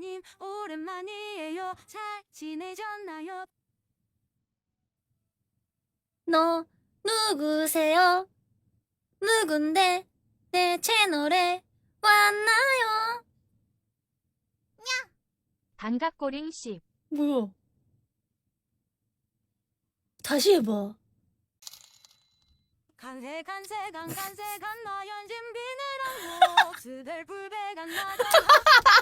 칸나님 오랜만이에요 잘 지내셨나요? 너 누구세요? 누군데 내 채널에 왔나요? 반갑고링 씨. 뭐야? 다시 해봐. 간세 간세 간 간세 간 나 연진 비늘한 목수들 불배간 나가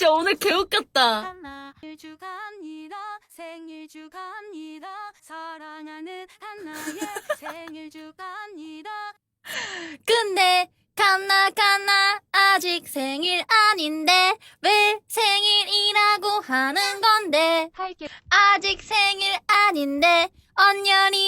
진짜 오늘 개웃겼다. 생일 축하합니다 생일 사랑하는 한나의 생일 축하합니다 근데 칸나 칸나 아직 생일 아닌데 왜 생일이라고 하는 건데 할게. 아직 생일 아닌데 언년이니 누구